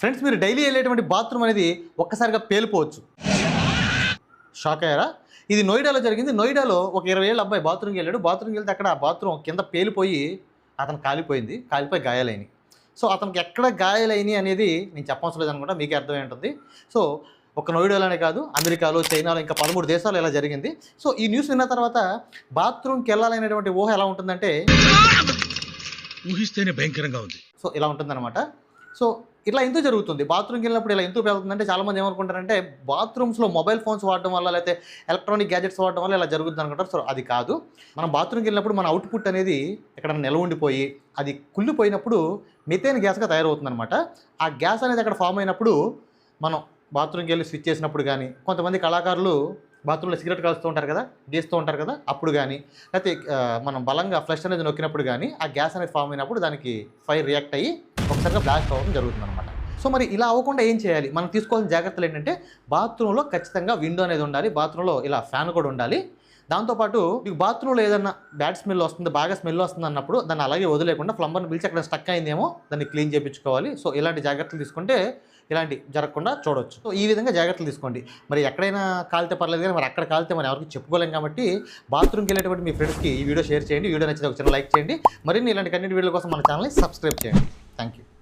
Friends మీరు daily వెళ్ళేటువంటి bathroom అనేది ఒక్కసారిగా పేలిపోవచ్చు. షాక్ అయ్యారా? ఇది నోయిడాలో జరిగింది. నోయిడాలో ఒక ఇరవై ఏళ్ళ అబ్బాయి బాత్రూమ్కి వెళ్ళాడు. బాత్రూమ్కి వెళ్తే అక్కడ ఆ బాత్రూమ్ కింద పేలిపోయి అతను కాలిపోయింది. కాలిపోయి గాయాలైనవి సో అతనికి ఎక్కడ గాయాలైనవి అనేది నేను చెప్పవలసిన లేదు అనుకుంటా మీకే అర్థమై ఉంటుంది. సో ఒక నోయిడాలోనే కాదు అమెరికాలో చైనాలో ఇంకా పదమూడు దేశాలు ఇలా జరిగింది. సో ఈ న్యూస్ విన్న తర్వాత బాత్రూమ్కి వెళ్ళాలనేటువంటి ఊహ ఎలా ఉంటుందంటే ఊహిస్తేనే భయంకరంగా ఉంది. సో ఇలా ఉంటుందన్నమాట. సో ఇట్లా ఎందుకు జరుగుతుంది? బాత్రూమ్కి వెళ్ళినప్పుడు ఇలా ఎందుకు పెరుగుతుందంటే చాలామంది ఏమనుకుంటారంటే బాత్రూమ్స్లో మొబైల్ ఫోన్స్ వాడడం వల్ల లేకపోతే ఎలక్ట్రానిక్ గ్యాజెట్స్ వాడడం వల్ల ఇలా జరుగుతుంది అనుకుంటారు. సో అది కాదు. మనం బాత్రూమ్కి వెళ్ళినప్పుడు మన అవుట్పుట్ అనేది ఇక్కడ నిలవండిపోయి అది కుళ్ళిపోయినప్పుడు మిథేన్ గ్యాస్గా తయారవుతుంది అనమాట ఆ గ్యాస్ అనేది అక్కడ ఫామ్ అయినప్పుడు మనం బాత్రూమ్కి వెళ్ళి స్విచ్ చేసినప్పుడు కానీ కొంతమంది కళాకారులు బాత్రూంలో సిగరెట్ కలుస్తూ ఉంటారు కదా గీస్తూ ఉంటారు కదా అప్పుడు కానీ లేకపోతే మనం బలంగా ఫ్లష్ అనేది నొక్కినప్పుడు కానీ ఆ గ్యాస్ అనేది ఫామ్ అయినప్పుడు దానికి ఫైర్ రియాక్ట్ అయ్యి ఒకసారిగా బ్లాస్ట్ అవ్వడం జరుగుతుంది అనమాట సో మరి ఇలా అవ్వకుండా ఏం చేయాలి? మనం తీసుకోవాల్సిన జాగ్రత్తలు ఏంటంటే బాత్రూంలో ఖచ్చితంగా విండో అనేది ఉండాలి. బాత్రూంలో ఇలా ఫ్యాన్ కూడా ఉండాలి. దాంతోపాటు మీకు బాత్రూంలో ఏదన్నా బ్యాడ్ స్మెల్ వస్తుంది బాగా స్మెల్ వస్తుంది అన్నప్పుడు దాన్ని అలాగే వదిలేకుండా ప్లంబర్ని పిలిచి అక్కడ స్టక్ అయిందేమో దాన్ని క్లీన్ చేయించుకోవాలి. సో ఇలాంటి జాగ్రత్తలు తీసుకుంటే ఇలాంటి జరగకుండా చూడవచ్చు సో ఈ విధంగా జాగ్రత్తలు తీసుకోండి. మరి ఎక్కడైనా కాలితే పర్లేదు కానీ మరి అక్కడ కాలితే మనం ఎవరికి చెప్పుకోలేం కాబట్టి బాత్రూమ్కి వెళ్ళేటువంటి మీ ఫ్రెండ్స్కి ఈ వీడియో షేర్ చేయండి. వీడియో నచ్చితే ఒక చిన్న లైక్ చేయండి. మరిన్ని ఇలాంటి కన్నెంట్ వీడియోల కోసం మన ఛానల్ని సబ్స్క్రైబ్ చేయండి. Thank you